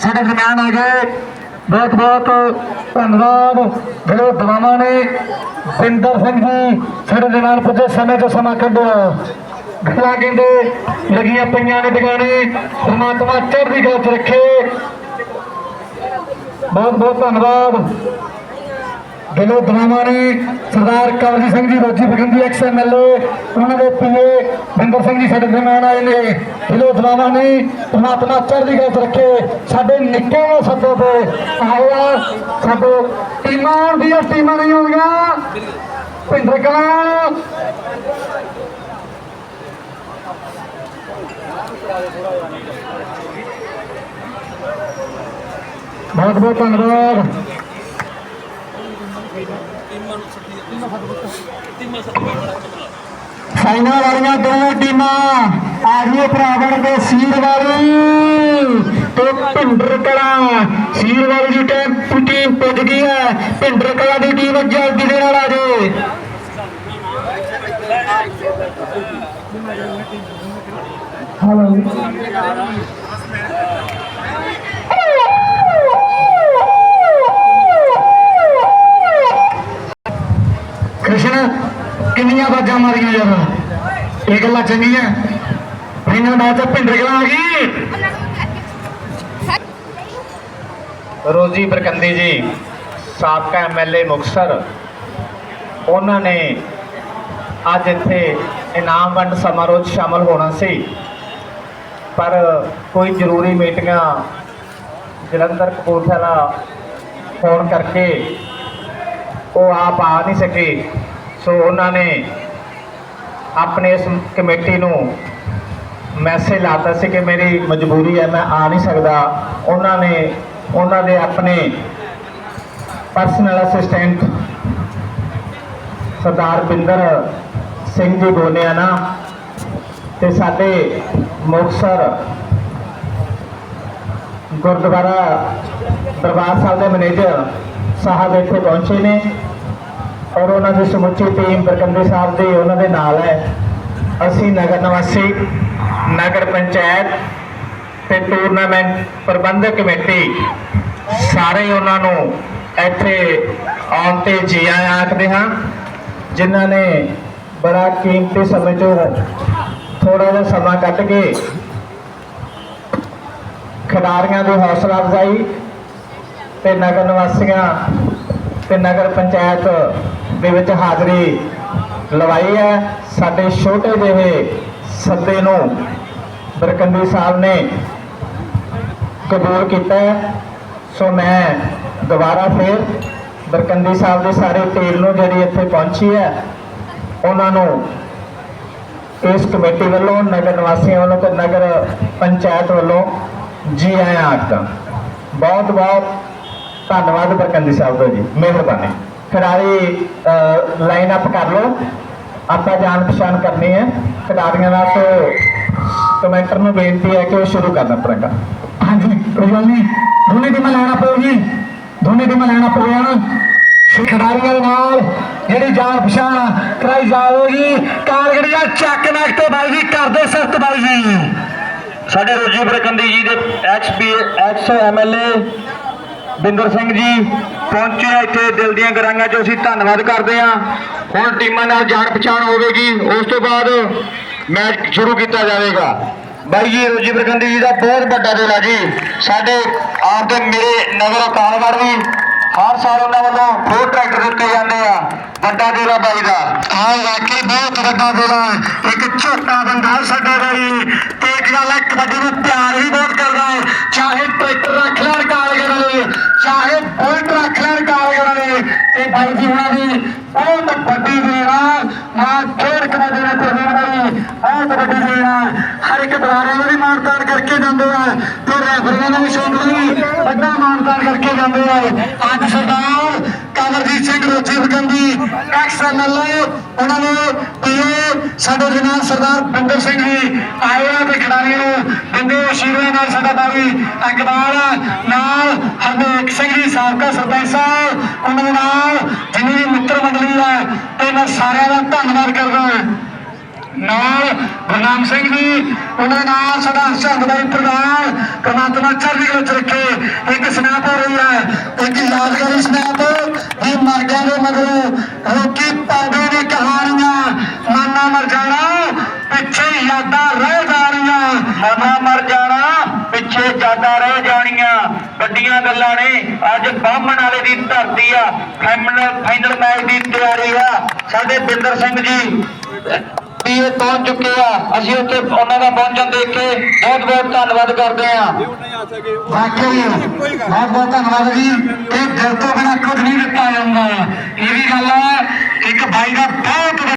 ਸਾਡੇ ਦਰਮਿਆਨ ਆ ਗਏ ਬਹੁਤ ਬਹੁਤ ਧੰਨਵਾਦ। ਜਿਹੜੇ ਦਵਾਵਾਂ ਨੇ, ਬਿੰਦਰ ਸਿੰਘ ਜੀ, ਸਾਡੇ ਦੇ ਨਾਲ ਪੁੱਜੇ ਸਮੇਂ ਤੋਂ ਸਮਾਂ ਕੱਢਿਆ ਗੱਲਾਂ ਕਹਿੰਦੇ, ਲੱਗੀਆਂ ਪਈਆਂ ਨੇ ਦੁਕਾਨੇ ਪਰਮਾਤਮਾ ਚੜ੍ਹਦੀ ਕਲਾ ਰੱਖੇ। ਬਹੁਤ ਬਹੁਤ ਧੰਨਵਾਦ। ਦਿਲੋਂ ਦਵਾਵਾਂ ਨੇ ਸਰਦਾਰ ਕਵਲਜੀਤ ਸਿੰਘ ਜੀ, ਰੋਜੀ ਬਗੰਦੀ ਐਕਸ ਐਮਐਲਏ ਉਹਨਾਂ ਦੇ ਪੀਏ ਬਿੰਦਰ ਸਿੰਘ ਜੀ ਸਾਡੇ ਦਰਮਿਆਨ ਆਏ ਨੇ। ਦਿਲੋਂ ਦਵਾਵਾਂ ਨੇ, ਪਰਮਾਤਮਾ ਚੜ੍ਹਦੀ ਕਲਾ ਚ ਰੱਖੇ। ਸਾਡੇ ਨਿੱਕੇ ਨੂੰ ਸੱਦੋ ਤੇ ਆਇਆ। ਸਾਡੇ ਟੀਮਾਂ ਦੀਆਂ ਟੀਮਾਂ ਨਹੀਂ ਹੋਣਗੀਆਂ ਭਿੰਦਰ ਕਲਾਂ। ਬਹੁਤ ਬਹੁਤ ਧੰਨਵਾਦ। ਫਾਈਨਲ ਵਾਲੀਆਂ ਦੋਵੇਂ ਟੀਮਾਂ ਆਗੂ ਭਰਾਵਣ ਦੇ ਸੀਰ ਵਾਲੀ ਤੇ ਭਿੰਡਰ ਕਲਾ ਸੀਰ ਦੀ ਟੀਮ ਟੀਮ ਪੁੱਜ ਗਈ ਹੈ। ਭਿੰਡਰ ਕਲਾ ਦੀ ਟੀਮ ਜਲਦੀ ਦੇ ਨਾਲ ਆ ਜਾਏ। ਹਲੋ ਕ੍ਰਿਸ਼ਨ ਕਿੰਨੀਆਂ ਬਾਜਾਂ ਮਾਰੀਆਂ ਯਾਰ? ਇਹ ਗੱਲਾਂ ਚੰਗੀਆਂ। ਫਾਈਨਲ ਮੈਚ ਭਿੰਡਰ ਕਲਾ ਆ ਗਈ। ਰੋਜੀ ਬਰਕੰਦੀ ਜੀ, ਸਾਬਕਾ ਐਮਐਲਏ ਮੁਕਸਰ ਉਹਨਾਂ ਨੇ ਅੱਜ ਇੱਥੇ ਇਨਾਮ ਵੰਡ ਸਮਾਰੋਹ 'ਚ ਸ਼ਾਮਲ ਹੋਣਾ ਸੀ। ਪਰ ਕੋਈ ਜ਼ਰੂਰੀ ਮੀਟਿੰਗਾਂ ਜਲੰਧਰ ਕਪੂਰਥਲਾ ਹੋਣ ਕਰਕੇ ਉਹ ਆਪ ਆ ਨਹੀਂ ਸਕੇ। ਸੋ ਉਹਨਾਂ ਨੇ ਆਪਣੇ ਇਸ ਕਮੇਟੀ ਨੂੰ ਮੈਸੇਜ ਲਾਤਾ ਸੀ ਕਿ ਮੇਰੀ ਮਜਬੂਰੀ ਹੈ, ਮੈਂ ਆ ਨਹੀਂ ਸਕਦਾ। ਉਹਨਾਂ ਨੇ, ਉਹਨਾਂ ਦੇ ਆਪਣੇ ਪਰਸਨਲ ਅਸਿਸਟੈਂਟ ਸਰਦਾਰ ਬਿੰਦਰ ਸਿੰਘ ਜੀ ਬੋਲਿਆ ਨਾ, ਤੇ ਸਾਡੇ ਮੁਕਤਸਰ ਗੁਰਦੁਆਰਾ ਦਰਬਾਰ ਸਾਹਿਬ ਦੇ ਮੈਨੇਜਰ ਸਾਹਿਬ ਇੱਥੇ ਪਹੁੰਚੇ ਨੇ। ਔਰ ਉਹਨਾਂ ਦੀ ਸਮੁੱਚੀ ਟੀਮ ਬਰਕੰਦੀ ਸਾਹਿਬ ਦੇ ਉਹਨਾਂ ਦੇ ਨਾਲ ਹੈ। ਅਸੀਂ ਨਗਰ ਨਿਵਾਸੀ, ਨਗਰ ਪੰਚਾਇਤ ਤੇ ਟੂਰਨਾਮੈਂਟ ਪ੍ਰਬੰਧਕ ਕਮੇਟੀ ਸਾਰੇ ਉਹਨਾਂ ਨੂੰ ਇੱਥੇ ਆਉਣ ਤੇ ਜੀ ਆਇਆਂ ਆਖਦੇ ਹਾਂ, ਜਿਨ੍ਹਾਂ ਨੇ ਬੜਾ ਕੀਮਤੀ ਸਮੇਂ ਚੋਂ ਥੋੜਾ ਜਿਹਾ ਸਮਾਂ ਕੱਢ ਕੇ ਖਿਡਾਰੀਆਂ ਦੀ ਹੌਸਲਾ ਅਫਜ਼ਾਈ ਤੇ ਨਗਰ ਨਿਵਾਸੀਆਂ ਤੇ ਨਗਰ ਪੰਚਾਇਤ ਦੇ ਵਿੱਚ ਹਾਜ਼ਰੀ ਲਵਾਈ ਹੈ। ਸਾਡੇ ਛੋਟੇ ਜਿਹੇ ਸੱਦੇ ਨੂੰ ਬਰਕੰਦੀ ਸਾਹਿਬ ਨੇ ਕਬੂਲ ਕੀਤਾ ਹੈ। ਸੋ ਮੈਂ ਦੁਬਾਰਾ ਫੇਰ ਬਰਕੰਦੀ ਸਾਹਿਬ ਦੀ ਸਾਰੀ ਟੀਮ ਨੂੰ ਜਿਹੜੀ ਇੱਥੇ ਪਹੁੰਚੀ ਹੈ, ਉਹਨਾਂ ਨੂੰ ਇਸ ਕਮੇਟੀ ਵੱਲੋਂ, ਨਗਰ ਨਿਵਾਸੀਆਂ ਵੱਲੋਂ ਤੇ ਨਗਰ ਪੰਚਾਇਤ ਵੱਲੋਂ ਜੀ ਆਇਆਂ ਆਖਦਾ ਬਹੁਤ ਬਹੁਤ ਧੰਨਵਾਦ ਬਰਕੰਦੀ ਸਾਹਿਬ ਦਾ ਜੀ। ਮਿਹਰਬਾਨੀ। ਖਿਡਾਰੀ ਲਾਈਨ ਅਪ ਕਰ ਲਓ। ਆਪਾਂ ਜਾਣ ਪਛਾਣ ਕਰਨੀ ਹੈ। ਖਿਡਾਰੀਆਂ ਦਾ ਸੋ ਕਮੈਂਟਰ ਨੂੰ ਬੇਨਤੀ ਹੈ ਕਿ ਉਹ ਸ਼ੁਰੂ ਕਰਨਾ ਪੜੇਗਾ ਹਾਂਜੀ ਕੋਈ ਗੱਲ ਨਹੀਂ ਦੋਨੇ ਟੀਮਾਂ ਲੈਣਾ ਪਊਗੀ ਦੋਨੇ ਟੀਮਾਂ ਲੈਣਾ ਪਊਗਾ ਖਿਡਾਰੀਆਂ ਦੇ ਨਾਲ ਜਿਹੜੀ ਜਾਣ ਪਛਾਣ ਕਰਾਈ ਜਾਵੇਗੀ। ਕਾਰਗੜੀਆ ਚੱਕ ਨੱਕ ਤੇ ਬਾਈ ਜੀ ਕਰਦੇ ਸਖਤ ਬਾਈ ਜੀ। ਸਾਡੇ ਰੋਜੀ ਬਰਕੰਦੀ ਜੀ ਦੇ ਐਕਸਪੀ ਐਕਸ ਐਮਐਲਏ ਬਿੰਦਰ ਸਿੰਘ ਜੀ, ਪਹੁੰਚੇ ਇੱਥੇ ਦਿਲ ਦੀਆਂ ਗਰਾਂਗਾਂ 'ਚੋਂ। ਅਸੀਂ ਧੰਨਵਾਦ ਕਰਦੇ ਹਾਂ। ਹੁਣ ਟੀਮਾਂ ਨਾਲ ਜਾਣ ਪਛਾਣ ਹੋਵੇਗੀ। ਉਸ ਤੋਂ ਬਾਅਦ ਮੈਚ ਸ਼ੁਰੂ ਕੀਤਾ ਜਾਵੇਗਾ। ਬਾਈ ਜੀ ਰੋਜੀ ਬਰਕੰਦੀ ਜੀ ਦਾ ਬਹੁਤ ਵੱਡਾ ਦਿਲ ਹੈ ਜੀ। ਸਾਡੇ ਆਪ ਦੇ ਮੇਰੇ ਨਗਰ ਕਾਨਗੜ ਵੀ ਹਰ ਸਾਲ ਉਹਨਾਂ ਵੱਲੋਂ ਫੋਰ ਟਰੈਕਟਰ ਦਿੱਤੇ ਜਾਂਦੇ ਆ। ਵੱਡਾ ਦਿਲ ਆ ਬਾਈ ਦਾ। ਹਾਂ ਵਾਕਈ ਬਹੁਤ ਵੱਡਾ ਦਿਲ ਹੈ ਇੱਕ ਛੋਟਾ ਬੰਦਾ ਸਾਡਾ ਬਾਈ। ਤੇ ਇੱਕ ਗੱਲ ਹੈ ਕਬੱਡੀ ਨੂੰ ਪਿਆਰ ਹੀ ਬਹੁਤ ਕਰਦਾ ਹੈ ਚਾਹੇ ਟਰੈਕਟਰ ਰੱਖ ਲੈਣ ਕਾਲਗੜ ਵਾਲੇ ਚਾਹੇ ਬੁਲਟ ਰੱਖ ਲੈਣ ਕਾਲਗੜ ਵਾਲੇ ਤੇ ਬਾਈ ਉਹਨਾਂ ਦੀ ਬਹੁਤ ਵੱਡੀ ਦੇਣਾ ਮਾਂ ਖੇਡ ਕਬੱਡੀ ਦੇ ਪ੍ਰਵੀਨ ਬਾਈ ਬਹੁਤ ਵੱਡੀ ਦੇਣਾ ਹਰ ਇੱਕ ਬੁਲਾਰੇ ਨੂੰ ਵੀ ਮਾਨਤਾਨ ਕਰਕੇ ਜਾਂਦੇ ਆ। ਤੇ ਰੈਫਰੀਆਂ ਨੂੰ ਵੀ ਸ਼ੌਂਕਲੀ ਵੱਡਾ ਮਾਨਤਾਨ ਕਰਕੇ ਜਾਂਦੇ ਆ। ਅੱਜ ਸਰਦਾਰ ਕਮਰਜੀਤ ਜੀ ਰੋਜੀ ਬਕੰਦੀ ਐਕਸ ਐਮਐਲਏ ਉਹਨਾਂ ਨੇ ਪੀਏ ਸਾਡੇ ਜਨਾਬ ਸਰਦਾਰ ਬਿੰਦਰ ਸਿੰਘ ਜੀ ਆਏ ਆ ਤੇ ਖਿਡਾਰੀਆਂ ਨੂੰ ਦਿੰਦੇ ਆਸ਼ੀਰਵਾਦ ਨਾਲ ਸਾਡਾ ਬਾਈ ਅਕਬਾਲ ਨਾਲ ਹਰਨੇਕ ਸਿੰਘ ਜੀ, ਸਾਬਕਾ ਸਰਪੰਚ ਸਾਹਿਬ, ਉਹਨਾਂ ਦੇ ਨਾਲ ਜਿੰਨੀ ਵੀ ਮਿੱਤਰ ਮੰਡਲੀ ਹੈ ਤੇ ਮੈਂ ਸਾਰਿਆਂ ਦਾ ਧੰਨਵਾਦ ਕਰਦਾ ਹਾਂ। ਨਾਲ ਗੁਰਨਾਮ ਸਿੰਘ ਜੀ ਉਹਨਾਂ ਨਾਲ ਸਾਡਾ ਹਰਚੰਦ ਬਾਈ ਪ੍ਰਧਾਨ ਪਰਮਾਤਮਾ ਚੜ੍ਹਦੀ ਕਲਾ ਚ ਰੱਖੇ। ਇੱਕ ਸਨੈਪ ਹੋ ਰਹੀ ਹੈ, ਇੱਕ ਯਾਦਗਾਰੀ ਸਨੈਪ ਵੀ ਮਰ ਦੇ ਮਗਰੋਂ ਰੋਕੀ ਪਾਉਂਦੇ ਦੀ ਕਹਾਣੀਆਂ। ਮਾਨਾ ਮਰ ਜਾਣਾ, ਪਿੱਛੇ ਯਾਦਾਂ ਰਹਿ ਜਾਣੀਆਂ। ਮਾਨਾ ਮਰ ਜਾਣਾ, ਪਿੱਛੇ ਯਾਦਾਂ ਰਹਿ ਜਾਣੀਆਂ। ਵੱਡੀਆਂ ਗੱਲਾਂ ਨੇ, ਅੱਜ ਬਾਹਮਣ ਵਾਲੇ ਦੀ ਧਰਤੀ ਆ। ਫਾਈਨਲ ਫਾਈਨਲ ਮੈਚ ਦੀ ਤਿਆਰੀ ਆ। ਸਾਡੇ ਬਿੰਦਰ ਸਿੰਘ ਜੀ ਵੀ ਪਹੁੰਚ ਚੁੱਕੇ ਆ। ਅਸੀਂ ਉੱਥੇ ਉਹਨਾਂ ਦਾ ਪਹੁੰਚਣ ਦੇਖ ਕੇ ਬਹੁਤ ਬਹੁਤ ਧੰਨਵਾਦ ਕਰਦੇ ਆ। ਵਾਕਈ ਬਹੁਤ ਬਹੁਤ ਧੰਨਵਾਦ ਜੀ। ਇਹ ਦਿਲ ਤੋਂ ਬਿਨਾਂ ਕੁਝ ਨਹੀਂ ਦਿੱਤਾ ਜਾਂਦਾ। ਇਹ ਵੀ ਗੱਲ ਹੈ ਇੱਕ ਬਾਈ ਦਾ ਬਹੁਤ